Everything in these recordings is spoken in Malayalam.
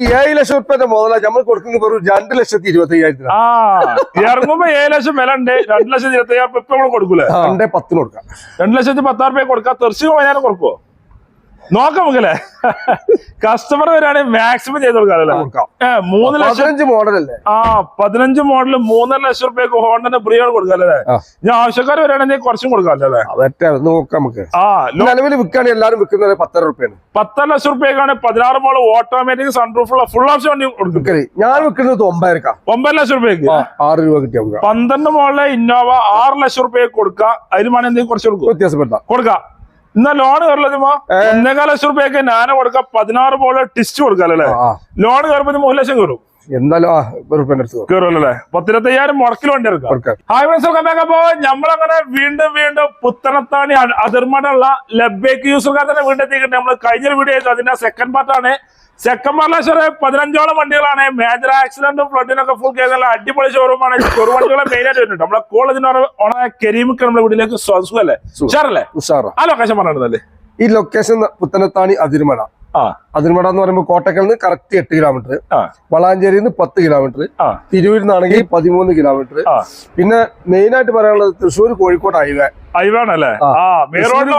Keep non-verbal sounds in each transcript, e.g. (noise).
ഏഴ് ലക്ഷം റുപ്യന്റെ മുതലാ. നമ്മൾ കൊടുക്കുന്നത് വെറും രണ്ട് ലക്ഷത്തി ഇരുപത്തി അയ്യായിരത്തിന് ആ ഇറങ്ങുമ്പോ ഏഴ് ലക്ഷം വില ഉണ്ട് രണ്ട് ലക്ഷത്തി ഇരുപത്തി അയ്യായിരം നമ്മൾ കൊടുക്കൂലേ? രണ്ടേ പത്തിന് കൊടുക്കാം. രണ്ട് ലക്ഷത്തി പത്താറ് രൂപ കൊടുക്കാം. തീർച്ചയായും പതിനായിരം കൊടുക്കുവോ? നോക്കാം നമുക്കല്ലേ? കസ്റ്റമർ വരാണെങ്കിൽ മാക്സിമം ചെയ്ത് കൊടുക്കാം മൂന്ന് ലക്ഷം മോഡൽ മോഡലല്ലേ ആ പതിനഞ്ച് മോഡൽ മൂന്നര ലക്ഷം റുപ്യക്ക് ഹോണ്ടന്റെ ബ്രിയോട് കൊടുക്കാല്ലേ. ഞാൻ ആവശ്യക്കാർ വരാണെങ്കിൽ കുറച്ചും കൊടുക്കാല്ലേ നോക്കാം നമുക്ക്. ആ ലോ- നിലവിൽ വിൽക്കാണ് എല്ലാവരും വിൽക്കുന്നത് പത്തര റുപ്യാണ്. പത്തര ലക്ഷം റുപ്യക്കാണ് പതിനാറ് മോൾ ഓട്ടോമാറ്റിക് സൺറൂഫുള്ള ഫുൾ ഓപ്ഷൻ വണ്ടി കൊടുക്കും ഞാൻ വിൽക്കുന്നത് ഒമ്പതരക്കാം ഒമ്പത് ലക്ഷം റുപ്യക്ക്. ആറ് രൂപ കിട്ടിയ പന്ത്രണ്ട് മോളിലെ ഇന്നോവ ആറ് ലക്ഷം റുപ്യക്ക് കൊടുക്കുക. അതിന് വേണമെങ്കിൽ എന്തെങ്കിലും കുറച്ച് കൊടുക്കും? വ്യത്യാസപ്പെടുത്താം. കൊടുക്കാം. എന്നാ ലോൺ കയറില്ലതുമോ ഒന്നേകാല ലക്ഷം റുപ്യക്ക് നാനോ കൊടുക്കാം പതിനാറ് പോലെ ടിസ്റ്റ് കൊടുക്കാല്ലേ ലോൺ കയറുമ്പോൾ മൂന്ന് ലക്ഷം കയറും എന്തായാലും മുടക്കിൽ വണ്ടി എടുക്കാം. കൊടുക്കാം ഹായ് ഫ്രണ്ട്സ് വെൽക്കം ബാക്ക് നമ്മളങ്ങനെ വീണ്ടും വീണ്ടും പുത്തനത്താണി അതിർമടുള്ള ലബ്ബേക്ക് ലബേക്ക് യൂസർക്കാർ തന്നെ വീണ്ടും എത്തിയിട്ടുണ്ട് നമ്മൾ കഴിഞ്ഞ വീഡിയോ അതിന്റെ സെക്കൻഡ് പാർട്ടാണ് ചെറിയ പതിനഞ്ചോളം വണ്ടികളാണ്. മേജർ ആക്സിഡന്റും ഫ്ലഡിനൊക്കെ ഫുൾ കേസുള്ള അടിപൊളി ഷോറൂമാണ് ചെറു വണ്ടികളെ മെയിൻ ആയിട്ട് വരുന്നുണ്ട്. നമ്മളെ കോളേജിന് ഓണ കരീമിക്ക് നമ്മുടെ വീട്ടിലേക്ക് സുഖല്ലേ? ഉഷാറല്ലേ? ഉഷാറോ. ആ ലൊക്കേഷൻ പറഞ്ഞിട്ടുണ്ടല്ലേ ഈ ലൊക്കേഷൻ പുത്തനത്താണി അതിരുമട ആ അതിരുമട എന്ന് പറയുമ്പോൾ കോട്ടക്കൽ നിന്ന് കറക്റ്റ് എട്ട് കിലോമീറ്റർ വളാഞ്ചേരി നിന്ന് പത്ത് കിലോമീറ്റർ തിരൂരിൽ നിന്നാണെങ്കിൽ പതിമൂന്ന് കിലോമീറ്റർ പിന്നെ മെയിൻ ആയിട്ട് പറയാനുള്ളത് തൃശ്ശൂർ കോഴിക്കോട് ഹൈവേ. ഹൈവേണല്ലേ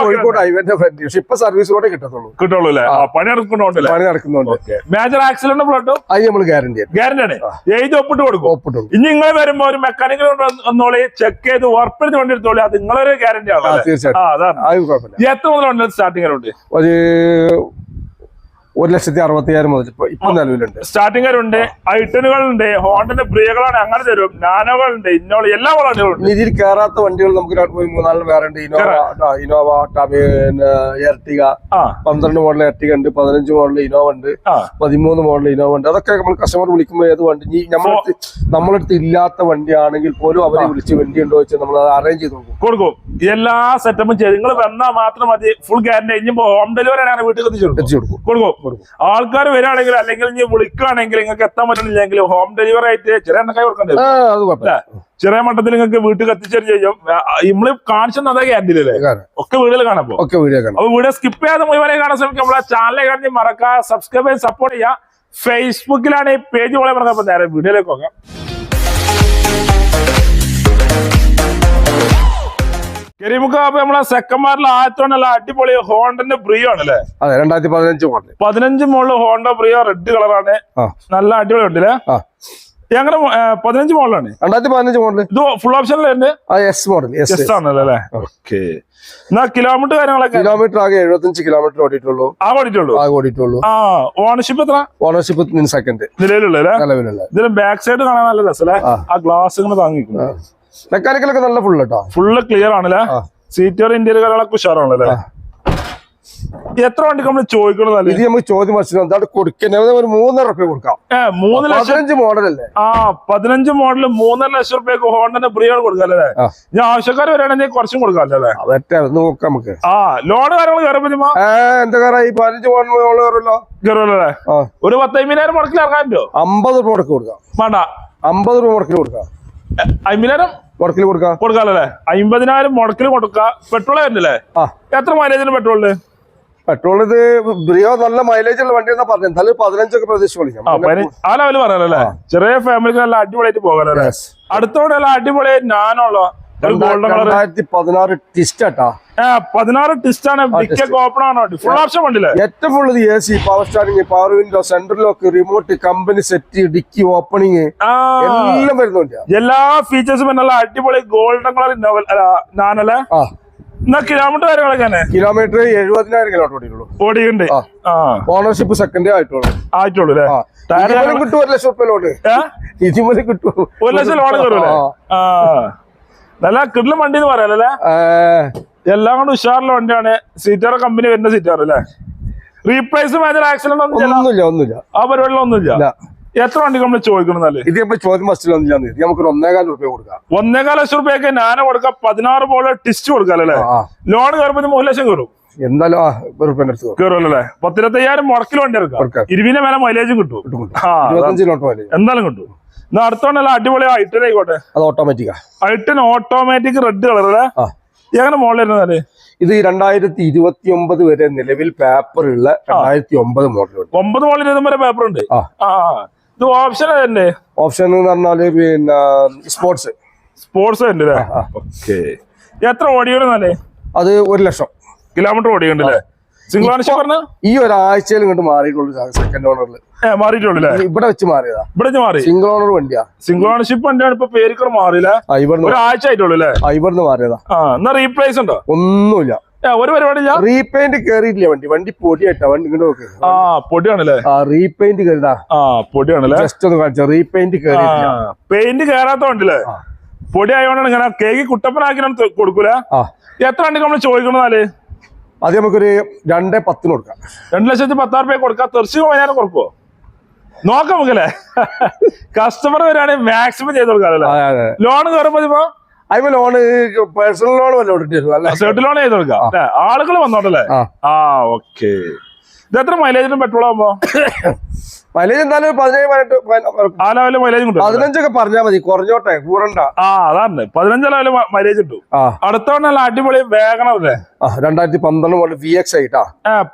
കോഴിക്കോട് ഹൈവേന്റെ ഫ്രണ്ട് പക്ഷെ ഇപ്പൊ സർവീസ് റോഡേ കിട്ടത്തുള്ളൂ. കിട്ടുള്ളൂ അല്ലേ പണി എടുക്കണോണ്ടല്ലേ പണി നടക്കുന്നുണ്ട്. മേജർ ആക്സിഡന്റ് ഫ്ലഡും അത് നമ്മൾ ഗ്യാരണ്ടി ഗ്യാരണ്ടി ആണ് എഴുതി ഒപ്പിട്ട് കൊടുക്കും? ഒപ്പിട്ടു ഇനി നിങ്ങൾ വരുമ്പോ ഒരു മെക്കാനിക്കൽ വന്നോളി ചെക്ക് ചെയ്ത് ഉറപ്പിച്ച് വണ്ടി എടുത്തോളി അത് നിങ്ങളൊരു ഗ്യാരണ്ടി ആണ്? തീർച്ചയായിട്ടും. എത്ര മുതലുണ്ട് സ്റ്റാർട്ടിംഗ് ഒരു ഒരു ലക്ഷത്തി അറുപത്തിയായിരം മുതൽ ഇപ്പൊ ഇപ്പൊ നിലവിലുണ്ട്. സ്റ്റാർട്ടിംഗ് ഉണ്ട് ഐട്ടനുകളുണ്ട് ഹോണ്ടന്റെ പ്രിയകളാണ് അങ്ങനെ തരും നാനോകളുണ്ട് ഇന്നോള എല്ലാ ഇനി ഇതിൽ കയറാത്ത വണ്ടികൾ നമുക്ക് മൂന്നാലും വേറെ ഉണ്ട്. ഇനോവ ഇനോവ പിന്നെ എർട്ടിക പന്ത്രണ്ട് മോഡൽ എർട്ടിക ഉണ്ട് പതിനഞ്ച് മോഡൽ ഇനോവ ഉണ്ട് പതിമൂന്ന് മോഡൽ ഇനോവ ഉണ്ട്. അതൊക്കെ നമ്മൾ കസ്റ്റമർ വിളിക്കുമ്പോൾ ഏത് വണ്ടി നമ്മളടുത്ത് നമ്മളടുത്ത് ഇല്ലാത്ത വണ്ടിയാണെങ്കിൽ പോലും അവരെ വിളിച്ച് വണ്ടി ഉണ്ടോ വെച്ചാൽ നമ്മൾ അത് അറേഞ്ച് ചെയ്ത് നോക്കും കൊടുക്കും. എല്ലാ സെറ്റപ്പും ചെയ്ത് നിങ്ങൾ വന്നാൽ മാത്രം മതി ഫുൾ ഗ്യാരണ്ടി ഇനി ഹോം ഡെലിവറി ആണ് വീട്ടിൽ എത്തിച്ചു കൊടുക്കും. കൊടുക്കും കൊടുക്കും. കൊടുക്കും. ആൾക്കാർ വരികയാണെങ്കിൽ അല്ലെങ്കിൽ ഇനി വിളിക്കുകയാണെങ്കിൽ നിങ്ങൾക്ക് എത്താൻ പറ്റുന്നില്ലെങ്കിൽ ഹോം ഡെലിവറി ആയിട്ട് ചെറിയ എണ്ണക്കായി കൊടുക്കണ്ടേ ചെറിയ മട്ടത്തിൽ നിങ്ങൾക്ക് വീട്ടിൽ കത്തിച്ചു ചെയ്യും. നമ്മൾ കാണിച്ചു തന്നെ ക്യാൻഡിലല്ലേ ഒക്കെ വീടുകൾ കാണാപ്പോ ഒക്കെ വീഡിയോ കാണാം. അപ്പൊ വീഡിയോ സ്കിപ്പ് ചെയ്യാതെ മുഴുവനെ കാണാൻ ശ്രമിക്കും നമ്മളെ ചാനലിലെ കാണി മറക്കുക സബ്സ്ക്രൈബ് ചെയ്ത് സപ്പോർട്ട് ചെയ്യുക. ഫേസ്ബുക്കിലാണ് ഈ പേജ് പോലെ പറഞ്ഞ അപ്പൊ നേരെ വീഡിയോയിലേക്ക് നോക്കാം കരിമുക്ക അപ്പൊ നമ്മളെ സെക്കൻഡ്മാരിൽ ആയത്തോണ്ടല്ല അടിപൊളി ഹോണ്ടന്റെ ബ്രിയോ ആണല്ലേ? അതെ രണ്ടായിരത്തി പതിനഞ്ച് മോഡൽ പതിനഞ്ച് മോളിൽ ഹോണ്ട ബ്രിയോ റെഡ് കളറാണ് നല്ല അടിപൊളി ഉണ്ട് ഞങ്ങളുടെ പതിനഞ്ച് മോളിലാണ് രണ്ടായിരത്തി പതിനഞ്ച് മോഡൽ ഇത് ഫുൾ ഓപ്ഷനിലുണ്ട് എസ് മോഡൽ എസ് ആണല്ലോ അല്ലേ? ഓക്കെ. എന്നാ കിലോമീറ്റർ കാര്യങ്ങളൊക്കെ? കിലോമീറ്റർ ആകെ എഴുപത്തഞ്ച് കിലോമീറ്റർ ഓടിയിട്ടുള്ളൂ. ആ ഓടിയിട്ടുള്ളൂ? ആ ഓടിയിട്ടുള്ളൂ. ആ ഓണർഷിപ്പ് എത്ര? ഓണർഷിപ്പ് സെക്കൻഡ് നിലവിലുള്ള നിലവിലുള്ള. ഇതിന് ബാക്ക് സൈഡ് കാണാൻ നല്ല രസല്ലേ? ആ. ആ ഗ്ലാസ് ഇങ്ങനെ താങ്ങിക്കുന്നു മെക്കാനിക്കലൊക്കെ നല്ല ഫുള്ള് കേട്ടോ ഫുള്ള് ക്ലിയർ ആണല്ലേ. സീറ്റർ ഇന്ത്യയിൽ കാര്യങ്ങളൊക്കെ ഉഷാറാണല്ലേ? എത്ര വണ്ടി നമ്മൾ ചോദിക്കണത് ഇത് നമുക്ക് ചോദ്യം മനസ്സിലാവും എന്താണ് കൊടുക്കുന്നത് ഒരു മൂന്നര റുപ്യ കൊടുക്കാം. മൂന്ന് ലക്ഷം പതിനഞ്ച് മോഡൽ അല്ലേ? ആ പതിനഞ്ച് മോഡൽ മൂന്നര ലക്ഷം റുപ്യക്ക് ഹോണ്ടന്റെ ബ്രിയോ കൊടുക്കാല്ലേ. ഞാൻ ആവശ്യക്കാർ വരാണെങ്കിൽ കുറച്ചും കൊടുക്കാല്ലേ അതൊക്കെ അത് നോക്കാം നമുക്ക്. ആ ലോഡ് കാര്യങ്ങൾ കയറുമ്പോ എന്താ പതിനഞ്ച് മോഡൽ കയറുമല്ലോ കയറുമല്ലേ ഒരു പത്തയ്യായിരം മുടക്കിൽ ഇറങ്ങാൻ പറ്റുമോ? അമ്പത് രൂപ മുടക്കി കൊടുക്കാം. വേണ്ട. അമ്പത് രൂപ മുടക്കിൽ കൊടുക്കാം. അമ്പതിനായിരം മുടക്കിൽ കൊടുക്കാം? കൊടുക്കാല്ലേ അമ്പതിനായിരം മുടക്കിൽ കൊടുക്കുക പെട്രോൾ വരുന്നില്ലേ? എത്ര മൈലേജിന് പെട്രോളിന് പെട്രോൾ ഇത് ബ്രിയോ നല്ല മൈലേജ് ഉള്ള വണ്ടി എന്നാ പറഞ്ഞത് എന്തായാലും പതിനഞ്ചൊക്കെ പ്രതീക്ഷ വിളിക്കാം. ആ ലെവൽ പറയാനല്ലേ ചെറിയ ഫാമിലിക്ക് നല്ല അടിപൊളിയായിട്ട് പോകാനല്ലേ. അടുത്തോടെ നല്ല അടിപൊളി ഞാനുള്ള രണ്ടായിരത്തി പതിനാറ് ടിസ്റ്റാട്ടാ പതിനാറ് ടിസ്റ്റ് ആണ്. ഡിക്കൊക്കെ ഓപ്പൺ ആണ്? ഫുൾ ഓപ്ഷൻ വണ്ടില്ലേ? ഏറ്റവും full A C power steering power window central lock remote company set dicky opening എല്ലാം വരുന്നുണ്ട്. എല്ലാ ഫീച്ചേഴ്സും നല്ല അടിപൊളി ഗോൾഡൻ കളർ നോവൽ ഞാനല്ലേ എന്നാ കിലോമീറ്റർ കാര്യങ്ങളൊക്കെ കിലോമീറ്റർ എഴുപതിനായിരം കിലോമീറ്റർ ഓടിയുള്ളൂ ഓടിയുണ്ട് ഓണർഷിപ്പ് സെക്കൻഡ് ആയിട്ടുള്ളൂ. ആയിട്ടുള്ളൂ അല്ലേ? ഇതിമലും കിട്ടും ഒരു ലക്ഷം റുപ്യ ലോഡ് ഏ? കിട്ടും. ഒരു ലക്ഷം ലോൺ കയറൂലേ? നല്ല കിടലും വണ്ടി എന്ന് പറയാലല്ലേ എല്ലാം കൊണ്ട് ഉഷാറുള്ള വണ്ടിയാണ്. സീറ്റാർ കമ്പനി വരുന്ന സീറ്റാർ അല്ലേ റീപ്ലേസ് മേജർ ആക്സിഡന്റ്. ഒന്നുമില്ല ഒന്നുമില്ല. ആ പരിപാടിയിൽ ഒന്നുമില്ല. എത്ര വണ്ടി നമ്മൾ ചോദിക്കണമെന്നല്ലേ ഇത് ചോദ്യം ഫസ്റ്റിൽ ഒന്നില്ല ഇത് നമുക്കൊരു ഒന്നേകാൽ റുപ്യ കൊടുക്കാം. ഒന്നേകാൽ ലക്ഷം റുപ്യക്ക് ഞാൻ കൊടുക്കാം പതിനാറ് പോലെ ടിസ്റ്റ് കൊടുക്കാം അല്ലേ? ലോൺ കയറുമ്പോൾ മൂന്ന് ലക്ഷം കയറും. എന്തായാലും റുപ്യന്റെ അടുത്ത് കൊടുക്കാം. മുടക്കിൽ വണ്ടി എടുക്കാം. ഇരുപതിനെ ഇരുവിനെ മേലെ മൈലേജും കിട്ടും. എന്തായാലും കിട്ടും. എന്നാ അടുത്തോണ്ടല്ല അടിപൊളി ഐട്ടൻ ആയിക്കോട്ടെ. അത് ഓട്ടോമാറ്റിക്കാ ഐട്ടൻ ഓട്ടോമാറ്റിക് റെഡ് കളർ അല്ലേ? എങ്ങനെ മോഡൽ വരുന്നത് ഇത് രണ്ടായിരത്തി ഇരുപത്തി ഒമ്പത് വരെ നിലവിൽ പേപ്പർ ഉള്ള രണ്ടായിരത്തി ഒമ്പത് മോഡൽ ഒമ്പത് മോഡൽ വരെ പേപ്പർ ഉണ്ട്. ഇത് ഓപ്ഷൻ തന്നെ ഓപ്ഷൻ എന്ന് പറഞ്ഞാൽ പിന്നെ സ്പോർട്സ് സ്പോർട്സ് ഉണ്ട്. ഓക്കെ എത്ര ഓടിയുണ്ടെന്നല്ലേ അത് ഒരു ലക്ഷം. കിലോമീറ്റർ ഓടിയുണ്ട് അല്ലേ? സിംഗിൾ ഓണർഷിപ്പ് പറഞ്ഞ? ഈ ഒരാഴ്ചയിൽ ഇങ്ങോട്ട് മാറിയിട്ടുള്ളൂ സെക്കൻഡ് ഓണറിൽ മാറിയിട്ടുള്ളൂ ഇവിടെ വെച്ച് മാറിയതാ. ഇവിടെ ഇഞ്ഞ് മാറി? സിംഗിൾ ഓണർ വണ്ടിയാ. സിംഗിൾ ഓണർഷിപ്പ് വണ്ടിയാണ് ഇപ്പൊ പേരിക്കർ മാറിയില്ല. ഒരാഴ്ച ആയിട്ടുള്ളൂ അല്ലേ ഇവിടുന്ന് മാറിയതാ. ആ എന്നാ റീപ്ലേസ് ഉണ്ടോ? ഒന്നുമില്ല. ഒരു പരിപാടി ഇല്ല റീപെയിന്റ് കേറിയിട്ടില്ല വണ്ടി. വണ്ടി പൊടിയായിട്ടാ. വണ്ടി ഇങ്ങോട്ട് നോക്ക്. ആ പൊടിയാണല്ലേ ആ റീപെയിന്റ് കയറിതാ ആ പൊടിയാണല്ലേ ജസ്റ്റ് ഒന്ന് കാണിച്ചു. റീപെയിന്റ് കയറി പെയിന്റ് കയറാത്ത വണ്ടില്ലേ. പൊടി ആയതുകൊണ്ടാണ് ഇങ്ങനെ കേക്ക് കുട്ടപ്പനാക്കി കൊടുക്കൂല? എത്ര വണ്ടി നമ്മൾ ചോദിക്കണമെന്നാൽ അത് നമുക്കൊരു രണ്ട് പത്തിന് കൊടുക്കാം. രണ്ടു ലക്ഷത്തി പത്താറ് രൂപ കൊടുക്കാം. തീർച്ചയായും പതിനായിരം കൊടുക്കുവോ? നോക്കാം നമുക്കല്ലേ? കസ്റ്റമർ വരാണെങ്കിൽ മാക്സിമം ചെയ്ത് കൊടുക്കാം ലോൺ കയറുമ്പോ ഇപ്പൊ? അതിപ്പോ ലോണ് പേഴ്സണൽ ലോൺ വല്ല സെർട്ട് ലോൺ ചെയ്ത് കൊടുക്കാം. ആളുകൾ വന്നോട്ടല്ലേ? ആ. ആ ഓക്കെ ഇത് എത്ര മൈലേജിനും പെട്രോൾ ആകുമ്പോ മൈലേജ് എന്തായാലും ഒരു പതിനേഴ് പതിനെട്ട് ആ ലെവലിൽ മൈലേജ് കിട്ടും. പതിനഞ്ചൊക്കെ പറഞ്ഞാൽ മതി കുറഞ്ഞോട്ടെ കൂടണ്ട. ആ അതാണ്. പതിനഞ്ച് ലെവലിൽ മൈലേജ് കിട്ടും. അടുത്തവണ നല്ല അടിപൊളി വേഗം അല്ലേ രണ്ടായിരത്തി പന്ത്രണ്ട് മുതൽ വി എക്സ് ആയിട്ടാ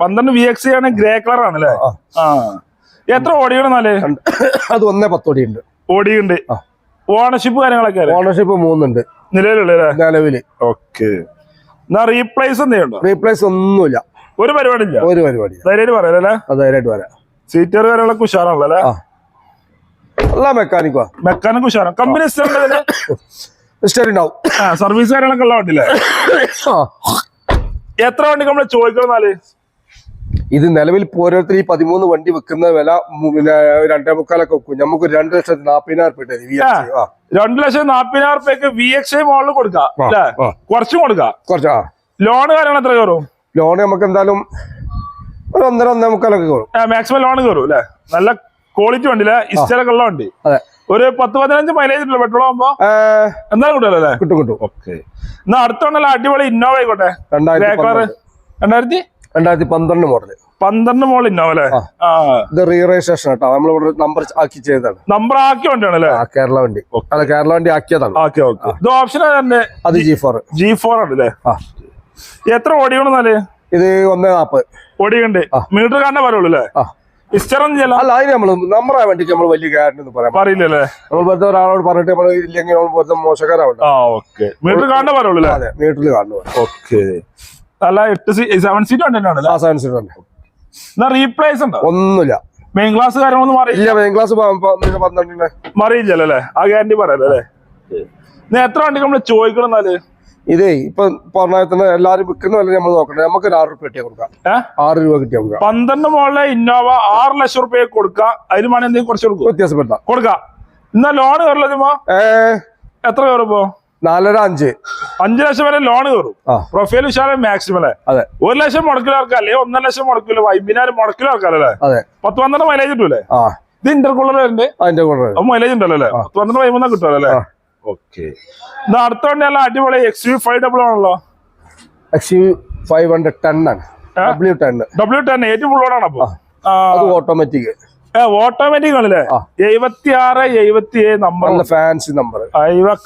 പന്ത്രണ്ട് വി എക്സ് ആണ് ഗ്രേ കളർ ആണല്ലേ ആ. ആ. എത്ര ഓടിയണെന്നാൽ അത് ഒന്നേ പത്തോടി ഓടിയുണ്ട്. ഓടിയുണ്ട്. ഓണർഷിപ്പ് കാര്യങ്ങളൊക്കെ അല്ലേ? ഓണർഷിപ്പ് മൂന്നുണ്ട്. നിലവിലുള്ള നിലവിൽ. ഓക്കെ എന്നാ റീപ്ലേസ് എന്തെയുണ്ടോ റീപ്ലേസ് ഒന്നുമില്ല. ഒരു പരിപാടി ഇല്ല ഒരു പരിപാടി ധൈര്യമായിട്ട് പറയാലല്ലേ അത് ധൈര്യമായിട്ട് വരാം സീറ്റർ കാര്യങ്ങളൊക്കെ ഉഷാറാണല്ലോ അല്ലേ? എല്ലാ മെക്കാനിക്കുവാ മെക്കാനിക് ഉഷാറാണ്. കമ്പനി ഇതിന് ഹിസ്റ്ററി ഉണ്ടാവും. സർവീസ് കാര്യങ്ങളൊക്കെ ഉള്ള വണ്ടിയില്ലേ. എത്ര വണ്ടി നമ്മൾ ചോദിക്കണമെന്നാൽ ഇത് നിലവിൽ ഓരോരുത്തർ ഈ പതിമൂന്ന് വണ്ടി വെക്കുന്ന വില പിന്നെ രണ്ടേ മുക്കാലൊക്കെ വെക്കും. നമുക്ക് രണ്ട് ലക്ഷത്തി നാപ്പതിനായിരം ആ രണ്ടു ലക്ഷം നാപ്പതിനായിരം റുപ്യക്ക് വി എക്സ് ഐ മോളിൽ കൊടുക്കാം. കുറച്ചും കൊടുക്കാം. കുറച്ചാ ലോൺ കാര്യങ്ങൾ എത്ര കയറും? ലോൺ നമുക്ക് എന്തായാലും ഒരു ഒന്നര ഒന്നേ മുക്കാലൊക്കെ കയറും മാക്സിമം ലോൺ കയറും അല്ലേ? നല്ല ക്വാളിറ്റി വണ്ടി ഇസ്റ്റലൊക്കെ ഉള്ള വണ്ടി. അതെ. ഒരു പത്ത് പതിനഞ്ച് മൈലേജ് ഉണ്ടല്ലോ പെട്രോൾ ആകുമ്പോ എന്തായാലും കിട്ടുമല്ലോ അല്ലേ കിട്ടും കിട്ടും. ഓക്കെ. എന്നാ അടുത്തോണ്ടല്ലോ അടിപൊളി ഇന്നോവ ആയിക്കോട്ടെ. രണ്ടായിരത്തി രണ്ടായിരത്തി? പന്ത്രണ്ട് മോഡൽ പന്ത്രണ്ട് മോൾ ഇന്നോവ അല്ലേ? ഇത് റീ രജിസ്ട്രേഷൻ കേട്ടോ നമ്മളിവിടെ നമ്പർ ആക്കി ചെയ്തതാണ്. നമ്പർ ആക്കിയ വണ്ടിയാണ് അല്ലേ? കേരള വണ്ടി. അല്ല കേരള വണ്ടി ആക്കിയതാണ്. ഓക്കെ. ഓക്കെ ഇത് ഓപ്ഷൻ തന്നെ അത് ജി ഫോർ ജി ഫോർ ആണ് അല്ലേ? എത്ര ഓടിക്കണമെന്നാൽ ഇത് ഒന്നേ നാപ്പത്. ഓടിയുണ്ട് മീറ്റർ കാണാൻ പറയുള്ളൂ അല്ലേ? അല്ല അതിന് നമ്മൾ നമ്മുടെ വണ്ടിക്ക് നമ്മൾ വലിയ ഗ്യാരണ്ടി ഒന്നും പറയാം പറയില്ലല്ലേ? നമ്മൾ വെറുതെ ഒരാളോട് പറഞ്ഞിട്ട് നമ്മൾ ഇല്ലെങ്കിൽ നമ്മൾ വെറുതെ മോശക്കാരാവണ്ട. മീറ്റർ കാണാൻ പറയുള്ളൂ അതെ മീറ്ററിൽ കാണുന്നു ഓക്കെ. അല്ല എട്ട് സെവൻ സീറ്റ് എന്നാ റീപ്ലേസ് ഉണ്ടോ? ഒന്നുമില്ല. മെയിൻ ക്ലാസ് കാര്യങ്ങളൊന്നും മാറി ഇല്ല മെയിൻ ക്ലാസ് പന്ത്രണ്ടിന്. മറിയില്ലല്ലേ ആ ഗ്യാരണ്ടി പറയാലേ എത്ര വണ്ടി നമ്മൾ ചോദിക്കണം എന്നാൽ? ഇതേ ഇപ്പൊ പറഞ്ഞ തന്നെ എല്ലാരും വിൽക്കുന്ന വില നമ്മൾ നോക്കണ്ടേ? നമുക്ക് ഒരു ആറ് രൂപ കിട്ടിയാൽ കൊടുക്കാം ആറ് രൂപ കിട്ടിയാൽ കൊടുക്കാം. പന്ത്രണ്ട് മോളിലെ ഇന്നോവ ആറ് ലക്ഷം റുപ്യ കൊടുക്കാം. അതിന് മണി എന്തെങ്കിലും കുറച്ച് കൊടുക്കും? വ്യത്യാസപ്പെടുത്താം. കൊടുക്കാം. എന്നാ ലോൺ കയറില്ലതുമോ എത്ര കയറുമ്പോ നാലര അഞ്ച്. അഞ്ചു ലക്ഷം വരെ ലോൺ കയറും പ്രൊഫൈൽ വിശാലം മാക്സിമം അല്ലേ? അതെ. ഒരു ലക്ഷം മുടക്കിലും ഇറക്കാം അല്ലെ? ഒന്നര ലക്ഷം മുടക്കില്ല അമ്പതിനായിരം മുടക്കിലും ഇറക്കാം അല്ലേ? അതെ. പത്ത് പന്ത്രണ്ട് മൈലേജ് കിട്ടൂലേ? ഇത് ഇന്റർകൂളർ ഉണ്ട് മൈലേജ് ഉണ്ടല്ലോ അല്ലേ? പത്ത് പന്ത്രണ്ട് വൈകുന്ന കിട്ടുമല്ലോ അല്ലേ. ഓക്കെ. അടുത്ത നല്ല അടിപൊളി എക്സ് യു ഫൈവ് ഡബിൾ ആണല്ലോ. എക്സ് ഫൈവ് ഹൺഡ്രഡ് ടെൻ ആണ്. ഡബ്ല്യു ടെൻ ഡബ്ല്യു ടെൻ ഏറ്റവും ആണ് അപ്പൊ. ഓട്ടോമാറ്റിക് ഓട്ടോമാറ്റിക് ആണല്ലേ? ആ. എഴുപത്തി ആറ് എഴുപത്തി ഏഴ് നമ്പർ നല്ല ഫാൻസി നമ്പർ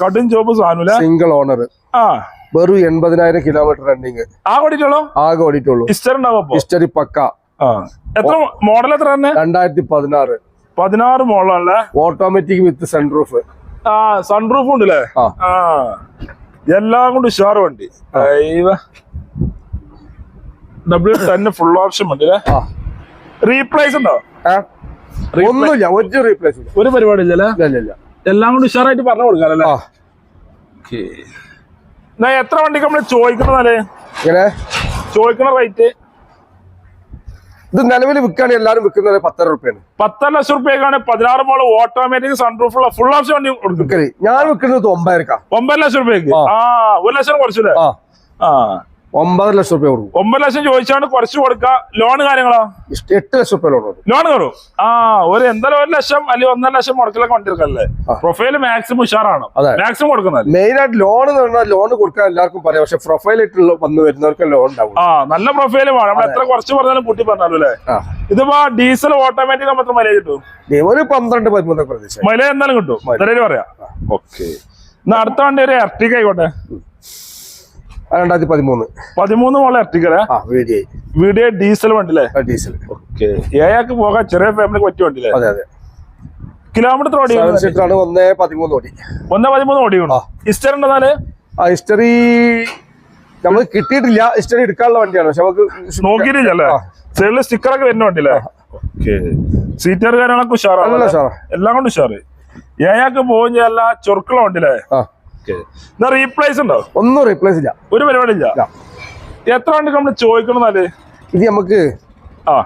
കടും ജോബ് സാധനം സിംഗിൾ ഓണർ ആ. വെറും എൺപതിനായിരം കിലോമീറ്റർ റണ്ണിങ് ആകെ ഓടിയിട്ടുള്ളൂ? ഹിസ്റ്ററി പക്ക. എത്ര മോഡൽ എത്ര തന്നെ? രണ്ടായിരത്തി പതിനാറ്. പതിനാറ് മോഡലല്ലേ ഓട്ടോമാറ്റിക് വിത്ത് സൺറൂഫ് ആ സൺറൂഫ് ഉണ്ട് അല്ലേ ആ. എല്ലാം കൊണ്ട് ഉഷാറ് വണ്ടി. ഡബ്ല്യു ടെന്ന് ഫുൾ ഓപ്ഷൻ വണ്ടി അല്ലേ? റീപ്ലേസ് ഉണ്ടോ? ഒന്നുമില്ല ഒരു റീപ്ലേസ് ഒരു പരിപാടി ഇല്ല, എല്ലാം കൊണ്ട് ഉഷാറായിട്ട് പറഞ്ഞു കൊടുക്കാനല്ലേ എത്ര വണ്ടിക്ക് നമ്മൾ ചോദിക്കണതല്ലേ ഇങ്ങനെ ചോദിക്കണ റേറ്റ് ഇത് നിലവിൽ വിൽക്കുകയാണ് എല്ലാവരും വിൽക്കുന്നത് പത്തര റുപ്യാണ്. പത്തര ലക്ഷം റുപ്യക്കാണ് പതിനാറ് മോൾ ഓട്ടോമാറ്റിക് സൺറൂഫ് ഉള്ള ഫുൾ ഓപ്ഷൻ വണ്ടി കൊടുക്കും. ഞാൻ വിൽക്കുന്നത് ഒമ്പതരക്കാം. ഒമ്പത് ലക്ഷം റുപ്യക്ക്? ആ. ആ ഒരു ലക്ഷം കുറച്ചില്ലേ? ആ. ആ ഒമ്പതര ലക്ഷം റുപ്യ കൊടുക്കും. ഒമ്പത് ലക്ഷം ചോദിച്ചാണ് കുറച്ച് കൊടുക്കുക ലോൺ കാര്യങ്ങളോ? എട്ട് ലക്ഷം റുപ്യ ലോൺ കൊടുക്കും. ലോൺ കയറും ആ ഒരു എന്തായാലും ഒരു ലക്ഷം അല്ലെങ്കിൽ ഒന്നര ലക്ഷം മുടക്കിലൊക്കെ കൊണ്ടിരിക്കല്ലേ? പ്രൊഫൈൽ പ്രൊഫൈൽ മാക്സിമം ഉഷാറാണ്. മാക്സിമം കൊടുക്കുന്നത്. മെയിൻ ആയിട്ട് ലോൺ എന്ന് പറഞ്ഞാൽ ലോൺ കൊടുക്കാൻ എല്ലാവർക്കും പറയാം. പക്ഷെ പ്രൊഫൈൽ ഇട്ട് വന്ന് വരുന്നവർക്ക് ലോൺ ഉണ്ടാവും ആ നല്ല പ്രൊഫൈൽ വേണം. നമ്മൾ എത്ര കുറച്ച് പറഞ്ഞാലും കൂട്ടി പറഞ്ഞാലും അല്ലേ? ഇതിപ്പോ ഡീസൽ ഓട്ടോമാറ്റിക് മാത്രം മൈലേജ് കിട്ടും? ഒരു പന്ത്രണ്ട് പതിമൂന്നൊക്കെ മലയാളം മൈലേജ് എന്തായാലും കിട്ടും. പറയാം. ഓക്കെ എന്നാ അടുത്ത വണ്ടി ഒരു എർട്ടിക്ക് ആയിക്കോട്ടെ. രണ്ടായിരത്തി പതിമൂന്ന്. പതിമൂന്ന് മോളെ എർട്ടിക്കല ആ V D video diesel diesel. Okay. ഏയാക്ക് പോകാൻ ചെറിയ ഫാമിലിക്ക് പറ്റിയ അതെ അതെ. കിലോമീറ്റർ ഓടി സെവൻ സീറ്റർ ആണ് ഒന്നേ പതിമൂന്ന് ഓടി. ഒന്നേ പതിമൂന്ന് ഓടിക്കണോ ഹിസ്റ്റർ ഉണ്ടെന്നാൽ ആ ഹിസ്റ്ററി നമ്മൾ കിട്ടിയിട്ടില്ല. ഹിസ്റ്ററി എടുക്കാനുള്ള വണ്ടിയാണ്. പക്ഷെ നമുക്ക് നോക്കിയിട്ടില്ലല്ലേ ഒക്കെ വരുന്ന വണ്ടിയില്ലേ? ഓക്കെ. സീറ്റർ കാര്യങ്ങളൊക്കെ ഉഷാറാണ്? എല്ലാം കൊണ്ട് ഉഷാറ്. ഏയാക്ക് പോകും ചെയ്യല്ല ചൊറുക്കുള്ള വണ്ടിയില്ലേ? എന്നാ റീപ്ലേസ് ഉണ്ടോ? ഒന്നും റീപ്ലേസ് ഇല്ല. ഒരു പരിപാടി ഇല്ല. എത്ര വണ്ടി നമ്മൾ ചോദിക്കണമെന്നാൽ ഇത് നമുക്ക് ആ.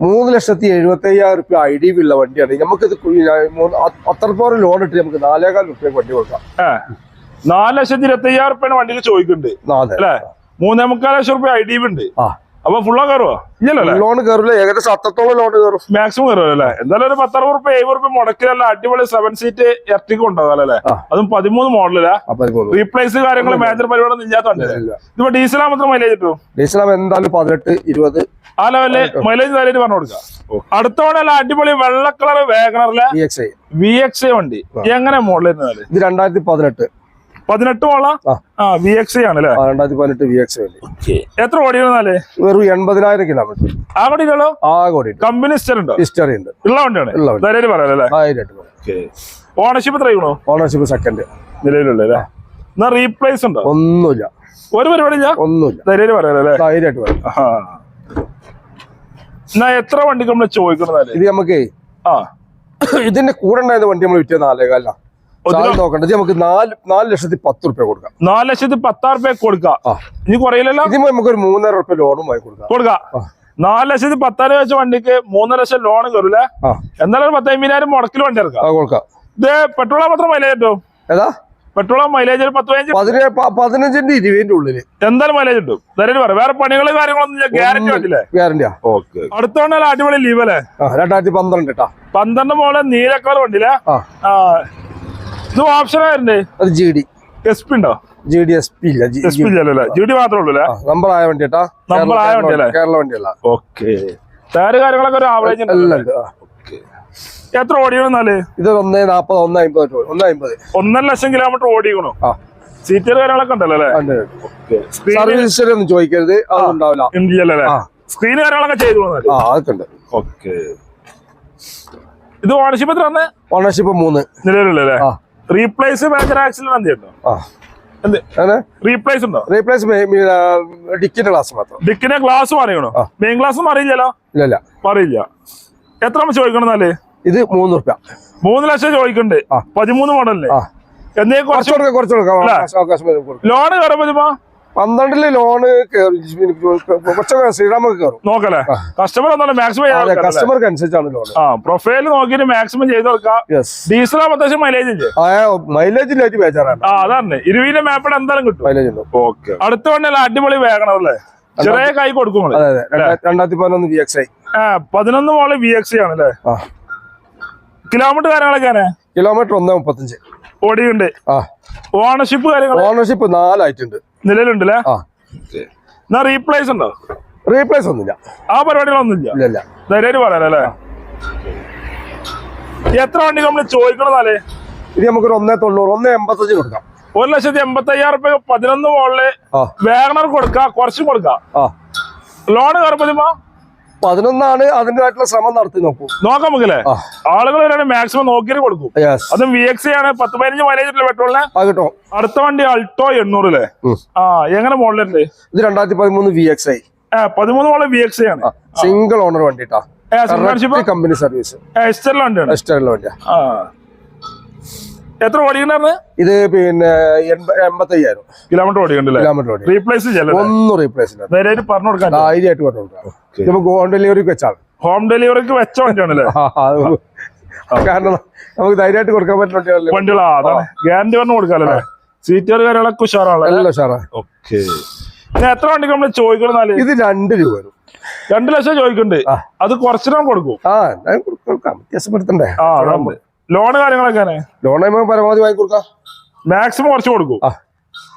മൂന്ന് ലക്ഷത്തി എഴുപത്തി അയ്യായിരം റുപ്യ ഐ ഡി ഉള്ള വണ്ടിയാണ്. നമുക്കിത് കു- ഞാൻ മൂന്ന് അ- അത്ര പോരം ലോൺ ഇട്ട് നമുക്ക് നാലേകാൽ റുപ്യ വണ്ടി കൊടുക്കാം. നാല് ലക്ഷത്തി ഇരുപത്തി അയ്യായിരം റുപ്യാണ് വണ്ടിയിൽ ചോദിക്കുന്നുണ്ട്. അല്ലേ? മൂന്നേ മുക്കാൽ ലക്ഷം റുപ്യ ഐ ഡി ഉണ്ട്. ആ. അപ്പൊ ഫുള്ളോ കയറുവോ ഇല്ലല്ലോ ലോൺ കയറില്ല ഏകദേശം അത്രത്തോളം ലോൺ കയറും മാക്സിമം കയറുമല്ലേ അല്ലേ? എന്തായാലും ഒരു പത്തറുപത് റുപ്യ എഴുപത് റുപ്യ മുടക്കിലല്ല അടിപൊളി സെവൻ സീറ്റ് എർട്ടിക്ക് ഉണ്ടാകാം അല്ലേ? അതും പതിമൂന്ന് പതിമൂന്ന്. റീപ്ലേസ് കാര്യങ്ങൾ മേജർ പരിപാടി ഒന്നും ഇപ്പൊ ഇതിപ്പോ ഡീസലാ മാത്രം മൈലേജ് കിട്ടും ഡീസലാ എന്തായാലും പതിനെട്ട് ഇരുപത്. ആ ലെവലിൽ മൈലേജ് കാര്യമായിട്ട് പറഞ്ഞു കൊടുക്കാം. അടുത്ത അടിപൊളി വെള്ള കളർ വേഗണറിലെ വി എക്സ് ഐ വണ്ടി. എങ്ങനെ മോഡൽ ഇത് രണ്ടായിരത്തി പതിനെട്ട്. പതിനെട്ട് മോള വി എക്സ് ആണ് അല്ലേ രണ്ടായിരത്തി പതിനെട്ട് വി എക്സ് എത്ര എത്ര വന്നാലേ വെറും എൺപതിനായിരം കിലോമീറ്റർ. ആ വണ്ടിയിലോ ആ കോടി കമ്പനി ഉണ്ടോ? ഹിസ്റ്ററി ഉണ്ട്. ഉള്ള വണ്ടിയാണ്? വണ്ടി. ധൈര്യം ഓണർഷിപ്പ് എത്ര ഓണർഷിപ്പ് സെക്കൻഡ് നിലവിലുള്ള എന്നാ റീപ്ലേസ് ഉണ്ടോ? ഒന്നുമില്ല. ഒരു പരിപാടി ഇല്ല ഒന്നുമില്ല ധൈര്യം പറയാലല്ലേ ധൈര്യമായിട്ട് പറയാം. എന്നാ എത്ര വണ്ടിക്ക് നമ്മൾ ചോദിക്കണതാൽ ഇത് നമുക്ക് ആ. (coughs) ഇതിന്റെ കൂടെ ഉണ്ടായിരുന്ന വണ്ടി നമ്മൾ വിറ്റിയ നാലേകാല നമുക്ക് നാല് നാല് ലക്ഷത്തി പത്ത് റുപ്യ കൊടുക്കാം. നാല് ലക്ഷത്തി പത്താറ് രൂപ കൊടുക്കാം. ഇനി കുറയില്ലല്ലോ? ഇതിന് നമുക്ക് ഒരു മൂന്നര റുപ്യ ലോണും വാങ്ങി കൊടുക്കാം. കൊടുക്കാം. നാല് ലക്ഷത്തി പത്താറ് വെച്ച വണ്ടിക്ക് മൂന്നര ലക്ഷം ലോൺ കയറൂലേ എന്നാലും പത്തമ്പതിനായിരം മുടക്കിൽ വണ്ടി ഇറക്കാം കൊടുക്കാം. ഇത് പെട്രോളാ മാത്രം മൈലേജ് കിട്ടും? ഏതാ? പെട്രോളാ മൈലേജ് ഒരു പത്ത് പതിനഞ്ച്? പതിനഞ്ചിന്റെ ഇരുപതിന്റെ ഉള്ളിൽ. എന്തായാലും മൈലേജ് കിട്ടും. പറയാം. വേറെ പണികളും കാര്യങ്ങളൊന്നും ഗ്യാരണ്ടി വണ്ടില്ലേ ഗ്യാരണ്ടിയാ ഓക്കെ അടിപൊളി ലീവ് അല്ലേ? രണ്ടായിരത്തി പന്ത്രണ്ട് കേട്ടാ പന്ത്രണ്ട് മോളെ നീലക്കളർ വണ്ടിയില്ലേ ആ ഇത് ഓപ്ഷൻ ആയിരുന്നേ അത് ജി ഡി എസ് പി ഉണ്ടോ? ജി ഡി എസ് പി ഇല്ല. എസ് പി അല്ലല്ലേ ജി ഡി മാത്രമേ ഉള്ളൂ അല്ലേ? നമ്പർ ആയ വണ്ടി കേട്ടാ Number ആയ വണ്ടി അല്ലേ? കേരള ഓക്കെ ടയറ് കാര്യങ്ങളൊക്കെ ഒരു ആവറേജ്. എത്ര ഓടിക്കണമെന്നാൽ ഇത് ഒന്നേ നാപ്പത് ഒന്ന് അമ്പത് ഒന്ന് അമ്പത് ഒന്നര ലക്ഷം കിലോമീറ്റർ ഓടിക്കണോ? സീറ്റർ കാര്യങ്ങളൊക്കെ ഉണ്ടല്ലോ അല്ലേ? ഉണ്ട്. സർവീസ് ഹിസ്റ്ററി ഒന്നും ചോദിക്കരുത്. ഇല്ലല്ലോ ആ. സ്ക്രീൻ കാര്യങ്ങളൊക്കെ ചെയ്തു ആ അതൊക്കെ ഉണ്ട്. ഓക്കെ ഇത് ഓണർഷിപ്പ് എത്ര ഓണർഷിപ്പ് മൂന്ന്. നിലവിലല്ലേ റീപ്ലേസ് മേജർ ആക്സിഡന്റ് റീപ്ലേസ് ഉണ്ടോ റീപ്ലേസ് ഡിക്കിന്റെ ക്ലാസ് മാത്രം ഡിക്കിന്റെ ഗ്ലാസ് മാറിയണോ. മെയിൻ ഗ്ലാസ് മാറിയില്ലല്ലോ ഇല്ല മാറിയില്ല എത്ര ചോദിക്കണമെന്നാൽ ഇത് മൂന്ന് റുപ്യ മൂന്ന് ലക്ഷം ചോദിക്കണ്ട്. പതിമൂന്ന് മോഡലിന് എന്തെങ്കിലും കുറച്ച് ലോണ് കയറുമ്പോ പന്ത്രണ്ടിൽ ലോണ് കുറച്ച് ശ്രീറാമൊക്കെ കയറും നോക്കല്ലേ? Customer maximum? കസ്റ്റമർക്ക് അനുസരിച്ചാണ് ലോൺ ആ പ്രൊഫൈൽ നോക്കിയിട്ട് മാക്സിമം ചെയ്ത് കൊടുക്കാം ഡീസൽ അത്യാവശ്യം മൈലേജ് ഇല്ലേ? മൈലേജ് ഇല്ലായിട്ട് ബേജാറാണ്. ആ അതാണ് ഇരുവിന്റെ മാപ്പിടെ എന്തായാലും കിട്ടും. മൈലേജ് ഓക്കെ അടുത്ത വണ്ടിയല്ല അടിപൊളി വേഗണം അല്ലേ ചെറിയ കൈ കൊടുക്കും രണ്ടായിരത്തി പതിനൊന്ന് വി എക്സ് ഐ ആ പതിനൊന്ന് മോൾ വി എക്സ് ആണ് അല്ലേ ആ. കിലോമീറ്റർ കാര്യങ്ങളൊക്കെ കിലോമീറ്റർ ഒന്നേ മുപ്പത്തഞ്ച്. ഓടിയുണ്ട് ഓണർഷിപ്പ് കാര്യങ്ങൾ ഓണർഷിപ്പ് നാലായിട്ടുണ്ട്. നിലവിലുണ്ട് അല്ലേ ആ. എന്നാ റീപ്ലേസ് ഉണ്ടോ? റീപ്ലേസ് ഒന്നുമില്ല. ആ പരിപാടികളൊന്നുമില്ല? ഇല്ല ധൈര്യം പറയാം അല്ലേ? എത്ര വണ്ടി നമ്മൾ ചോദിക്കണമെന്നാലേ ഇത് നമുക്കൊരു ഒന്നേ തൊണ്ണൂറ് ഒന്നേ എൺപത്തഞ്ച് കൊടുക്കാം. ഒരു ലക്ഷത്തി എൺപത്തി അയ്യായിരം റുപ്യ പതിനൊന്ന് മോളിൽ വേഗണർ കൊടുക്കാം കുറച്ചും കൊടുക്കാം. ലോൺ കയറുമ്പോ പതിനൊന്നാണ് അതിന്റെതായിട്ടുള്ള ശ്രമം നടത്തി നോക്കൂ. നോക്കാം നമുക്കല്ലേ ആളുകൾ മാക്സിമം നോക്കിയിട്ട് കൊടുക്കും. അതും വി എക്സ് ആണ് പത്ത് പതിനഞ്ച് മൈലേജ് പെട്രോളിന് കിട്ടും. അടുത്ത വണ്ടി അൾട്ടോ എണ്ണൂറ് അല്ലേ ആ എങ്ങനെ മോഡലുണ്ട് ഇത് രണ്ടായിരത്തി പതിമൂന്ന് വി എക്സ് ഐ പതിമൂന്ന് മോഡൽ വി എക്സ് ആണ്. സിംഗിൾ ഓണർ വണ്ടിട്ടാ കമ്പനി സർവീസ് എസ്റ്റർ വണ്ടിയാണ്. എസ്റ്റർ വണ്ടിയാ. ആ. എത്ര ഓടിക്കണ്ടായിരുന്നു ഇത് പിന്നെ എൺപ- എൺപത്തയ്യായിരം. കിലോമീറ്റർ ഓടിയുണ്ടല്ലേ കിലോമീറ്റർ ഓടി റീപ്ലേസ് ഒന്നും റീപ്ലേസ് ഇല്ല പറഞ്ഞു കൊടുക്കാൻ ധൈര്യമായിട്ട് പറഞ്ഞു കൊടുക്കാം. നമുക്ക് ഹോം ഡെലിവറിക്ക് വെച്ചാൽ ഹോം ഡെലിവറിക്ക് വെച്ച വണ്ടിയാണല്ലേ? കാരണം നമുക്ക് ധൈര്യമായിട്ട് കൊടുക്കാൻ പറ്റുന്ന വണ്ടികളാ ഗ്യാരണ്ടി പറഞ്ഞു കൊടുക്കാല്ലേ സീറ്റർ കാര്യങ്ങളൊക്കെ ഉഷാറാണ് എല്ലാം ഉഷാറാ. ഓക്കെ എത്ര വണ്ടി നമ്മൾ ചോദിക്കണമെന്നാൽ ഇത് രണ്ട് രൂപ വരും. രണ്ടു ലക്ഷം ചോദിക്കണ്ട്. അത് കുറച്ചിടാൻ കൊടുക്കും. ആ കൊടുക്കാം. വ്യത്യാസപ്പെടുത്തണ്ടേ ആ അതാണ്. ലോണ് കാര്യങ്ങളൊക്കെ ലോൺ പരമാവധി വാങ്ങി കൊടുക്കാം. മാക്സിമം കുറച്ച് കൊടുക്കും.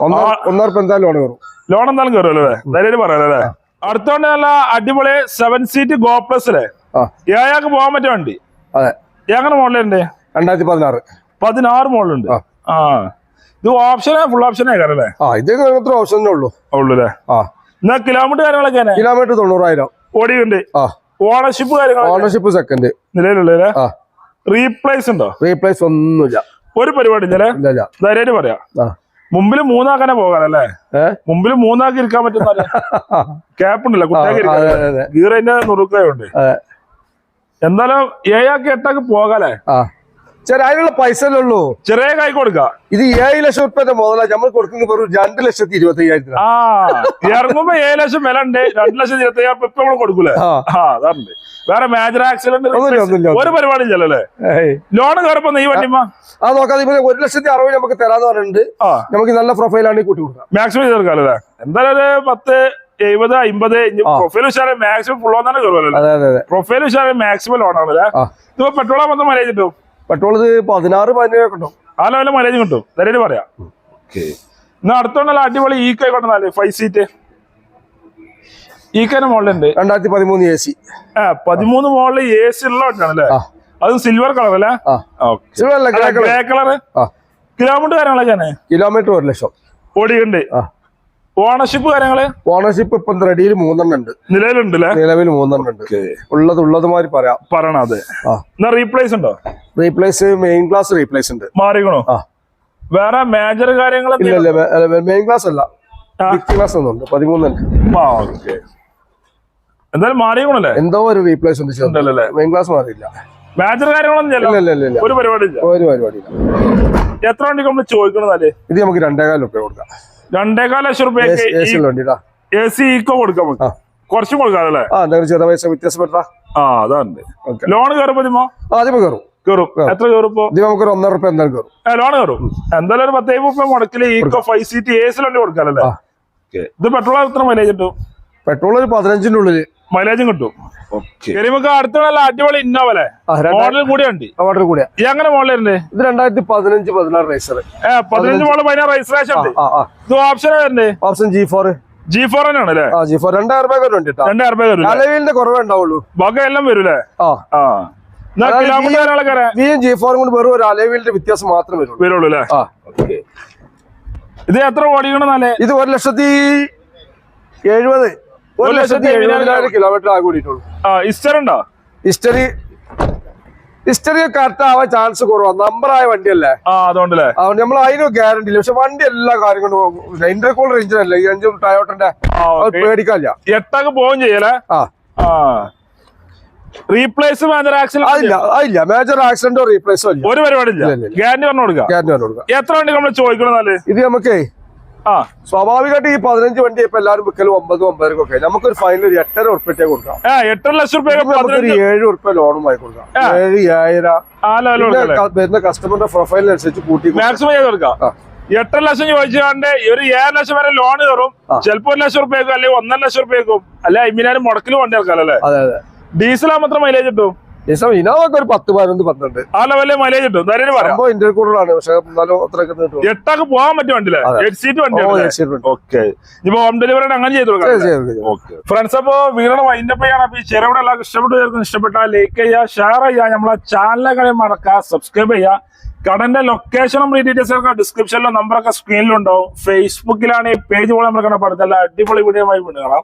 ഒന്നര എന്തായാലും ലോൺ കയറും. ലോൺ എന്തായാലും കയറുമല്ലോ അല്ലേ? ധൈര്യം പറയാലോ അല്ലേ? അടുത്ത നല്ല അടിപൊളി സെവൻ സീറ്റ് ഗോ പ്ലസ് അല്ലേ? പോകാൻ പറ്റിയ വണ്ടി. അതെ. എങ്ങനെ മോഡലുണ്ട് രണ്ടായിരത്തി പതിനാറ്. പതിനാറ് മോഡലുണ്ട് ആ. ആ. ഇത് ഓപ്ഷനാ ഫുൾ ഓപ്ഷനാ ആക്കാറല്ലേ ആ ഇത് ഇത്ര ഓപ്ഷനേ ഉള്ളൂ. ഉള്ളു അല്ലേ? ആ. എന്നാ കിലോമീറ്റർ കാര്യങ്ങളൊക്കെ കിലോമീറ്റർ തൊണ്ണൂറായിരം. ഓടിയുണ്ട് ആ. ഓണർഷിപ്പ് കാര്യങ്ങൾ ഓണർഷിപ്പ് സെക്കൻഡ് നിലവിലുള്ള ആ. റീപ്ലേസ് ഉണ്ടോ? റീപ്ലേസ് ഒന്നുമില്ല. ഒരു പരിപാടി ധൈര്യം ഇല്ല ധൈര്യമായിട്ട് പറയാം. മുമ്പിൽ മൂന്നാക്കാനെ പോകാനല്ലേ മുമ്പിൽ മൂന്നാക്കി ഇരിക്കാൻ പറ്റുന്ന ക്യാപ്പ് (laughs) ഉണ്ടല്ലോ കുട്ടിയാക്കി ഗീറിന്റെ നുറുക്കുണ്ട്. എന്തായാലും ഏഴാക്കി എട്ടാക്കി പോകാലേ അതിനുള്ള പൈസ അല്ലേ ഉള്ളൂ. ചെറിയ കൈ കൊടുക്ക. ഇത് ഏഴ് ലക്ഷം റുപ്യന്റെ മുതല. നമ്മൾ കൊടുക്കുന്നത് വെറും രണ്ട് ലക്ഷത്തി ഇരുപത്തി അയ്യായിരത്തിന് ആ ഇറങ്ങുമ്പോ ഏഴ് ലക്ഷം വില ഉണ്ട്. രണ്ട് ലക്ഷം ഇരുപത്തി അയ്യായിരം ഇപ്പൊ നമ്മൾ കൊടുക്കൂലേ? ആ. വേറെ മേജർ ആക്സിഡന്റ് ഒരു പരിപാടി ഇല്ലല്ലേ. ലോൺ കയറപ്പോ ഈ വണ്ടിമ്മ ആ നോക്കാതെ ഇപ്പൊ ഒരു ലക്ഷത്തി അറുപത് നമുക്ക് തരാന്ന് പറഞ്ഞിട്ടുണ്ട്. നമുക്ക് നല്ല പ്രൊഫൈലാണ് കൂട്ടി കൊടുക്കാം. മാക്സിമം ചേർക്കാം തീർക്കാല്ലേ എന്തായാലും ഒരു പത്ത് എഴുപത് അമ്പത്. പ്രൊഫൈൽ ഉഷാറ് മാക്സിമം ഫുൾ ഓൺ തന്നെ കയറുമല്ലോ പ്രൊഫൈൽ ഉഷാറ് മാക്സിമം ലോൺ ആണല്ലേ ഇപ്പൊ പെട്രോളാ പെട്രോൾ മൊത്തം മൈലേജ് കിട്ടും പെട്രോൾ ഇത് പതിനാറ് പതിനേഴൊക്കെ ഉണ്ടാവും. ആ ലെവലിൽ മൈലേജ് കിട്ടും. ധൈര്യം പറയാം. ഇന്ന് അടുത്തോണ്ടല്ല അടിപൊളി ഈ കൈ കൊണ്ടുവന്നാൽ ഫൈവ് സീറ്റ് ഈ കൈന്റെ മുകളിലുണ്ട് രണ്ടായിരത്തി പതിമൂന്ന് എ സി ആ പതിമൂന്ന് മോളിൽ എ സി ഉള്ള വണ്ടിയാണല്ലേ അതും സിൽവർ കളർ അല്ലേ? ഗ്രേ കളർ കിലോമീറ്റർ കാര്യങ്ങളൊക്കെയാണ്. കിലോമീറ്റർ ഒരു ലക്ഷം. ഓടിയുണ്ട് ആ. ഓണർഷിപ്പ് കാര്യങ്ങൾ? ഓണർഷിപ്പ് ഇപ്പൊ റെഡിയിൽ മൂന്നെണ്ണം ഉണ്ട്. നിലവിലുണ്ട് അല്ലേ നിലവിൽ മൂന്നെണ്ണം ഉണ്ട്. ഉള്ളത് ഉള്ളതുമാതിരി പറയാം. പറയണം അതെ. എന്നാ റീപ്ലേസ് ഉണ്ടോ? റീപ്ലേസ് മെയിൻ ക്ലാസ് റീപ്ലേസ് ഉണ്ട്. മാറിക്കണോ? ആ. വേറെ മേജർ കാര്യങ്ങൾ മെയിൻ ക്ലാസ് അല്ല ക്ലാസ് ഒന്നുണ്ട് പതിമൂന്നുണ്ട് എന്തായാലും മാറിക്കണല്ലേ? എന്തോ ഒരു റീപ്ലേസ് ഉണ്ട്. മെയിൻ ക്ലാസ് മാറിയില്ല. മേജർ കാര്യങ്ങളൊന്നും ഒരു പരിപാടി ഒരു പരിപാടി എത്ര വണ്ടി നമ്മൾ ചോദിക്കണതല്ലേ ഇത് നമുക്ക് രണ്ടേകാൽ റുപ്യ കൊടുക്കാം. രണ്ടേകാൽ ലക്ഷം റുപ്യക്ക് എ സി ഈക്കോ കൊടുക്കാം. കുറച്ചും കൊടുക്കാതല്ലേ? ആ എന്തായാലും ചെറിയ പൈസ വ്യത്യാസപ്പെട്ടാ. ആ അതാണ് ലോൺ കയറുമ്പോ ആദ്യമേ കയറും കയറും എത്ര കയറും ഇപ്പൊ? ഇത് നമുക്കൊരു ഒന്നര റുപ്യ എന്തായാലും കയറും ലോൺ കയറും എന്തായാലും ഒരു പത്തേ മുപ്പത് മുടക്കിൽ Eeco five seat A C വണ്ടി കൊടുക്കാനല്ലേ ഇത് പെട്രോൾ എത്ര മൈലേജ് കിട്ടും? പെട്രോൾ ഒരു പതിനഞ്ചിന്റെ ഉള്ളിൽ. മൈലേജും കിട്ടും. നമുക്ക് അടുത്തുള്ള അടിപൊളി ഇന്നോവ അല്ലേ? കൂടിയുണ്ട് മോഡൽ കൂടിയാ. അങ്ങനെ മോഡൽ ഇത് രണ്ടായിരത്തി പതിനഞ്ച് പതിനാറ് റേസർ ഏഹ് പതിനഞ്ച് മോഡൽ പതിനാറ് ആ ഇത് ഓപ്ഷൻ വരുന്നത് option G four G four തന്നെയാണ് അല്ലേ? ജി ഫോർ രണ്ടായിരം രൂപ വണ്ടി കേട്ടോ. രണ്ടായിരം രൂപ വരും അലവിലിന്റെ കുറവേ ഉണ്ടാവുള്ളൂ. ബാക്കി എല്ലാം വരൂലേ ആ. ആ. ജി ഫോറും കൊണ്ട് വെറും ഒരു അലവിലിന്റെ വ്യത്യാസം മാത്രമേ വരുള്ളൂ. വരുള്ളൂ അല്ലേ? ഇത് എത്ര ഓടിക്കണം ഇത് ഒരു ലക്ഷത്തി എഴുപത്. ഒരു ലക്ഷത്തി എഴുപതിനായിരം കിലോമീറ്റർ ആകെ കൂടിയിട്ടുള്ളൂ. ആ ഇസ്റ്റർ ഉണ്ടോ ഹിസ്റ്ററി ഹിസ്റ്ററി കറക്റ്റ് ആവാൻ ചാൻസ് കുറവാണ് നമ്പറായ വണ്ടിയല്ലേ? ആ അതുകൊണ്ടല്ലേ? അതുകൊണ്ട് നമ്മൾ അതിന് ഗ്യാരണ്ടി ഇല്ല. പക്ഷെ വണ്ടി എല്ലാ കാര്യങ്ങളും ഇന്റർകൂളർ റേഞ്ചർ അല്ലേ. ഈ അഞ്ചും ടയോട്ടന്റെ പേടിക്കാനില്ല. എട്ടൊക്കെ പോവും ചെയ്യലേ ആ. റീപ്ലേസ് മേജർ ആക്സിഡന്റ് അതില്ല മേജർ ആക്സിഡന്റോ റീപ്ലേസോ ഒരു പരിപാടി ഇല്ല. ഗ്യാരണ്ടി പറഞ്ഞു കൊടുക്കാം ഗ്യാരണ്ടി പറഞ്ഞു കൊടുക്കാം എത്ര വണ്ടി നമ്മൾ ചോദിക്കണം ഇത് നമുക്ക് സ്വാഭാവികമായിട്ട് ഈ പതിനഞ്ച് വണ്ടി ഇപ്പൊ എല്ലാവരും വിൽക്കലും ഒമ്പത് ഒമ്പതരക്കും ഒക്കെ. നമുക്കൊരു ഫൈനൽ ഒരു എട്ടര ഉറുപ്പിട്ടേ കൊടുക്കാം. എട്ടര ലക്ഷം റുപ്യ ഏഴ് ഉറുപ്പ ലോണുമായി കൊടുക്കാം. ഏഴ് ഏഴര. വരുന്ന കസ്റ്റമറിന്റെ പ്രൊഫൈലിനനുസരിച്ച് കൂട്ടി. മാക്സിമം ചെയ്ത് കൊടുക്കാം. എട്ടര ലക്ഷം ചോദിച്ചാണ്ട് ഒരു ഏഴ് ലക്ഷം വരെ ലോൺ കയറും. ചിലപ്പോ ഒരു ലക്ഷം റുപ്യക്കും അല്ലെങ്കിൽ ഒന്നര ലക്ഷം റുപ്യക്കും അല്ലെ അയ്യായിരം മുടക്കിൽ വണ്ടി ഇറക്കാം അല്ലേ ഡീസൽ മാത്രം മൈലേജ് കിട്ടും. ഈ സമയം ഇനോവൊക്കെ ഒരു പത്ത് പതിനൊന്ന് പന്ത്രണ്ട്. ആ ലെവലിൽ മൈലേജ് കിട്ടും. സംഭവം ഇന്ത്യൻ കൂടുതലാണ് പക്ഷെ എന്നാലും അത്രയൊക്കെ കിട്ടും എട്ടൊക്കെ പോകാൻ പറ്റും വണ്ടിയിലെ എട്ട് സീറ്റ് വണ്ടി ഓക്കെ ഇപ്പൊ ഹോം ഡെലിവറി അങ്ങനെ ചെയ്തു. ഫ്രണ്ട്സ് അപ്പോ വീണ വൈൻഡപ്പ് ചെയ്യണം അപ്പൊ ഈ ചെറുവിടെ എല്ലാവർക്കും ഇഷ്ടപ്പെട്ടു ചേർക്കും ഇഷ്ടപ്പെട്ടാൽ ലൈക്ക് ചെയ്യുക ഷെയർ ചെയ്യുക നമ്മളെ ചാനലുകളെ മറക്കുക സബ്സ്ക്രൈബ് ചെയ്യുക. കടന്റെ ലൊക്കേഷനും ഡീറ്റെയിൽസ് ഒക്കെ ഡിസ്ക്രിപ്ഷനിലും നമ്പറൊക്കെ സ്ക്രീനിലുണ്ടാവും ഫേസ്ബുക്കിലാണ് ഈ പേജ് പോലെ നമ്മൾ കണ്ടപ്പെടുത്തല്ല അടിപൊളി വീഡിയോ ആയി വീണ്ടും കാണാം.